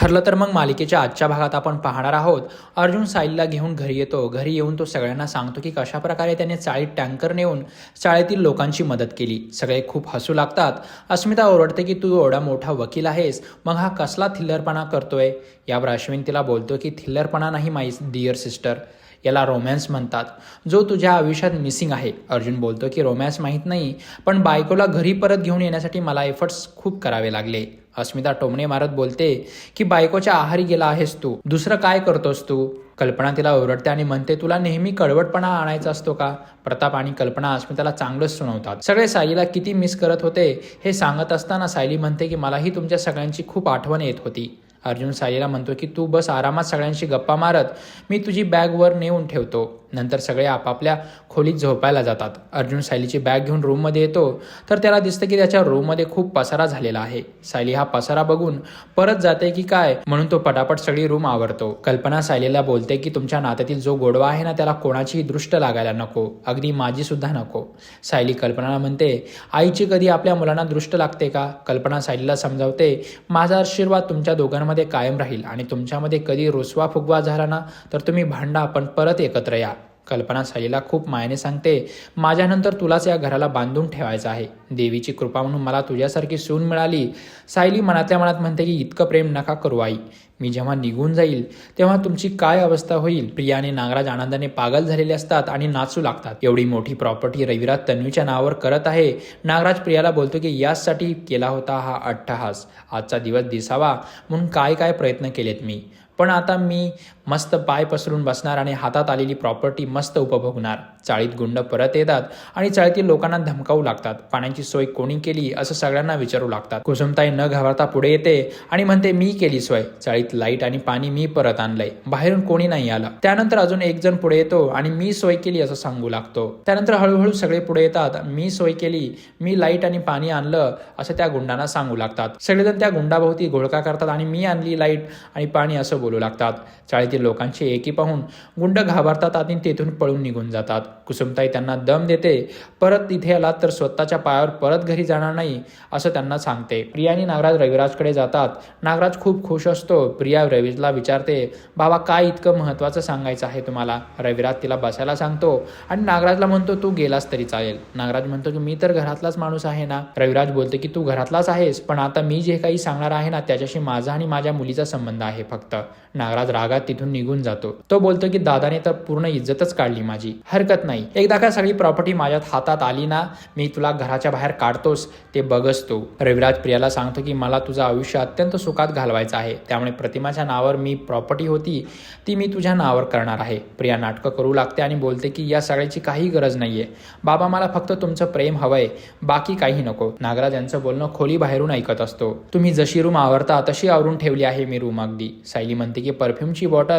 ठरलं तर मग मालिकेच्या आजच्या भागात आपण पाहणार आहोत. अर्जुन साहिलला घेऊन घरी येतो. घरी येऊन तो सगळ्यांना सांगतो की कशा प्रकारे त्याने चाळीत टँकर नेऊन चाळीतील लोकांची मदत केली. सगळे खूप हसू लागतात. अस्मिता ओरडते की तू एवढा मोठा वकील आहेस. मग हा कसला थिल्लरपणा करतोय? यावर अश्विन तिला बोलतो की थिल्लरपणा नाही माई डिअर सिस्टर याला रोमॅन्स म्हणतात. जो तुझ्या आयुष्यात मिसिंग आहे अर्जुन बोलतो की रोमॅन्स माहीत नाही पण बायकोला घरी परत घेऊन येण्यासाठी मला एफर्ट्स खूप करावे लागले. अस्मिता टोमणे मारत बोलते की बायकोच्या आहारी गेला आहेस तू. दुसरं काय करतोस तू? कल्पना तिला ओरडते आणि म्हणते तुला नेहमी कडवटपणा आणायचा असतो का? प्रताप आणि कल्पना अस्मिताला चांगलंच सुनवतात. सगळे सायलीला किती मिस करत होते हे सांगत असताना सायली म्हणते की मलाही तुमच्या सगळ्यांची खूप आठवण येत होती. अर्जुन साईला म्हणतो की तू बस आरामात सगळ्यांशी गप्पा मारत मी तुझी बॅग वर नेऊन ठेवतो. नंतर सगळे आपापल्या खोलीत झोपायला जातात. अर्जुन सायलीची बॅग घेऊन रूममध्ये येतो. तर त्याला दिसतं की त्याच्या रूममध्ये खूप पसारा झालेला आहे. सायली हा पसारा बघून परत जाते की काय म्हणून तो पटापट सगळी रूम आवरतो. कल्पना सायलीला बोलते की तुमच्या नात्यातील जो गोडवा आहे ना त्याला कोणाचीही दृष्ट लागायला नको. अगदी माझी सुद्धा नको. सायली कल्पनाला म्हणते आईची कधी आपल्या मुलांना दृष्ट लागते का? कल्पना सायलीला समजावते माझा आशीर्वाद तुमच्या तुमच्यामध्ये कायम राहील आणि तुमच्यामध्ये कधी रुसवा फुगवा झाला ना तर तुम्ही भांडा पण परत एकत्र या. कल्पना सायलीला खूप मायने सांगते माझ्यानंतर तुलाच या घराला बांधून ठेवायचं आहे. देवीची कृपा म्हणून मला तुझ्यासारखी सून मिळाली. सायली मनातल्या मनात म्हणते की इतकं प्रेम नका करू आई. मी जेव्हा निघून जाईल तेव्हा तुमची काय अवस्था होईल? प्रिया आणि नागराज आनंदाने पागल झालेले असतात आणि नाचू लागतात. एवढी मोठी प्रॉपर्टी रविराज तन्वीच्या नावावर करत आहे. नागराज प्रियाला बोलतो की याचसाठी केला होता हा अट्टहास. आजचा दिवस दिसावा म्हणून काय काय प्रयत्न केलेत मी. पण आता मी मस्त पाय पसरून बसणार आणि हातात आलेली प्रॉपर्टी मस्त उपभोगणार. चाळीत गुंड परत येतात आणि चाळीतील लोकांना धमकावू लागतात. पाण्याची सोय कोणी केली असं सगळ्यांना विचारू लागतात. कुसुमताई न घाबरता पुढे येते आणि म्हणते मी केली सोय. चाळीत लाइट आणि पाणी मी परत आणलंय. बाहेरून कोणी नाही आलं. त्यानंतर अजून एक जण पुढे येतो आणि मी सोय केली असं सांगू लागतो. त्यानंतर हळूहळू सगळे पुढे येतात. मी सोय केली. मी लाइट आणि पाणी आणलं असं त्या गुंडांना सांगू लागतात. सगळेजण त्या गुंडाभोवती घोळका करतात आणि मी आणली लाइट आणि पाणी असं बोलू लागतात. चाळीतील लोकांची एकी पाहून गुंड घाबरतात आणि तेथून पळून निघून जातात. कुसुमताई त्यांना दम देते परत तिथे आलात तर स्वतःच्या पायावर परत घरी जाणार नाही असं त्यांना सांगते. प्रिया आणि नागराज रविराजकडे जातात. नागराज खूप खुश असतो. प्रिया रविजला विचारते बाबा काय इतकं महत्त्वाचं सांगायचं आहे तुम्हाला? रविराज तिला बसायला सांगतो आणि नागराजला म्हणतो तू गेलास तरी चालेल. नागराज म्हणतो की मी तर घरातलाच माणूस आहे ना? रविराज बोलते की तू घरातलाच आहेस पण आता मी जे काही सांगणार आहे ना त्याच्याशी माझा आणि माझ्या मुलीचा संबंध आहे फक्त. नागराज रागात तिथून निघून जातो. तो बोलतो की दादाने तर पूर्ण इज्जतच काढली माझी. हरकत नाही. एकदा का सगळी प्रॉपर्टी माझ्या हातात आली ना मी तुला घराच्या बाहेर काढतोस ते बघस तो. रविराज प्रियाला सांगतो की मला तुझं आयुष्य अत्यंत सुखात घालवायचं आहे. त्यामुळे प्रतिमाच्या नावावर मी प्रॉपर्टी होती ती मी तुझ्या नावावर करणार आहे. प्रिया नाटकं करू लागते आणि बोलते की या सगळ्याची काही गरज नाहीये. बाबा मला फक्त तुमचं प्रेम हवंय. बाकी काही नको. नागराज यांचं बोलणं खोली बाहेरून ऐकत असतो. तुम्ही जशी रूम आवरता तशी आवरून ठेवली आहे मी रूम अगदी. सायली म्हणते की परफ्यूमची बॉटल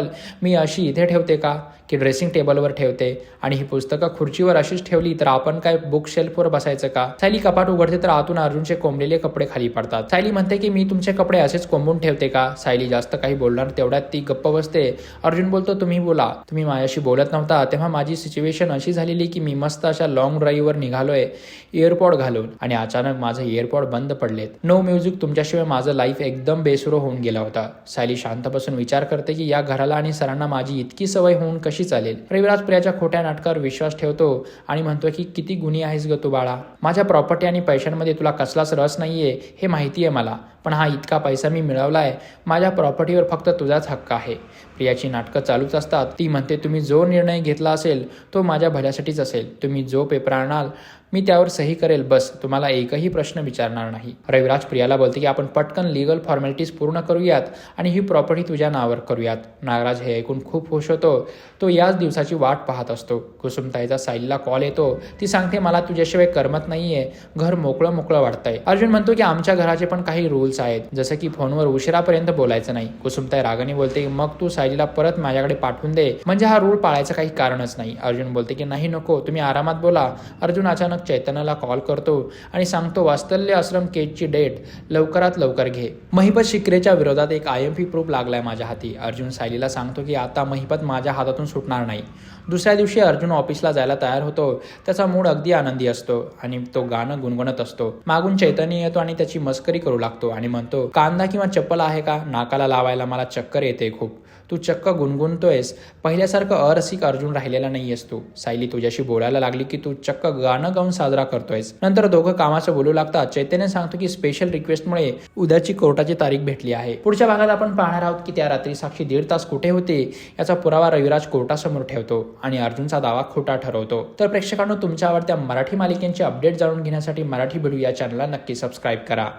मी अशी इथे ठेवते का? की ड्रेसिंग टेबलवर ठेवते. आणि ही पुस्तकं खुर्चीवर अशीच ठेवली तर आपण काय बुक शेल्फवर बसायचं का? सायली कपाट उघडते तर आतून अर्जुनचे कोंबलेले कपडे खाली पडतात. सायली म्हणते की मी तुमचे कपडे असेच कोंबून ठेवते का? सायली जास्त काही बोलणार तेवढ्यात ती गप्प बसते. अर्जुन बोलतो तुम्ही बोला. तुम्ही माझ्याशी बोलत नव्हता. तेव्हा माझी सिच्युएशन अशी झालेली की मी मस्त अशा लॉंग ड्राईव्हवर निघालोय एअरपॉड घालून. आणि अचानक माझं एअरपॉड बंद पडलेत. नो म्युझिक तुमच्याशिवाय माझं लाईफ एकदम बेसुरो होऊन गेला होता. सायली शांत बसून विचार करते की या घराला आणि सरांना माझी इतकी सवय होऊन कशी चालेल? रविराज प्रियाच्या खोट्या नाटकावर विश्वास ठेवतो आणि म्हणतो की किती गुन्हे आहेस ग तू बाळा. माझ्या प्रॉपर्टी आणि पैशांमध्ये तुला कसलाच रस नाहीये हे माहिती आहे मला. पण हा इतका पैसा मी मिळवलाय माझ्या प्रॉपर्टीवर फक्त तुझाच हक्क आहे. प्रियाची नाटकं चालूच असतात. ती म्हणते तुम्ही जो निर्णय घेतला असेल तो माझ्या भल्यासाठीच असेल. तुम्ही जो पेपर आणाल मी त्यावर सही करेल बस. तुम्हाला एकही प्रश्न विचारणार नाही. रविराज प्रियाला बोलते की आपण पटकन लिगल फॉर्मॅलिटीज पूर्ण करूयात आणि ही प्रॉपर्टी तुझ्या नावावर करूयात. नागराज हे ऐकून खूप खुश होतो. तो याच दिवसाची वाट पाहत असतो. कुसुमताईचा साईलला कॉल येतो. ती सांगते मला तुझ्याशिवाय करमत नाहीये. घर मोकळं मोकळं वाटतंय. अर्जुन म्हणतो की आमच्या घराचे पण काही रूल्स आहेत. जसं की फोनवर उशिरापर्यंत बोलायचं नाही. कुसुमताई रागाने बोलते मग तू साईलीला परत माझ्याकडे पाठवून दे. म्हणजे हा रूल पाळायचं काही कारणच नाही. अर्जुन बोलते की नाही नको. तुम्ही आरामात बोला. अर्जुन अचानक चैतन्याला कॉल करतो आणि सांगतो वास्तल्य आश्रम केजची डेट लवकरात लवकर घे. महिपत शिकरेच्या विरोधात एक आय एम पी प्रूफ लागलाय माझ्या हाती. अर्जुन सायलीला सांगतो की आता महिपत माझ्या हातातून सुटणार नाही. दुसऱ्या दिवशी अर्जुन ऑफिसला जायला तयार होतो. त्याचा मूड अगदी आनंदी असतो आणि तो गाणं गुणगुणत असतो. मागून चैतन्य येतो आणि त्याची मस्करी करू लागतो आणि म्हणतो कांदा किंवा चप्पल आहे का? नाकाला लावायला मला चक्कर येते खूप. तू चक्क गुणगुणतोयस. पहिल्यासारखं अरसिक अर्जुन राहिलेला नाही तू. सायली तुझ्याशी बोलायला लागली की तू चक्क गाणं गाऊन साजरा करतोयस. नंतर दोघं कामाचं बोलू लागतात. चैतन्य सांगतो की स्पेशल रिक्वेस्टमुळे उद्याची कोर्टाची तारीख भेटली आहे. पुढच्या भागात आपण पाहणार आहोत की त्या रात्री साक्षी दीड तास कुठे होते याचा पुरावा रविराज कोर्टासमोर ठेवतो आणि अर्जुनचा दावा खोटा ठरवतो. तर प्रेक्षकांनो तुमच्या आवडत्या मराठी मालिकेंचे अपडेट जाणून घेण्यासाठी मराठी भिडू या चॅनलला नक्की सबस्क्राईब करा.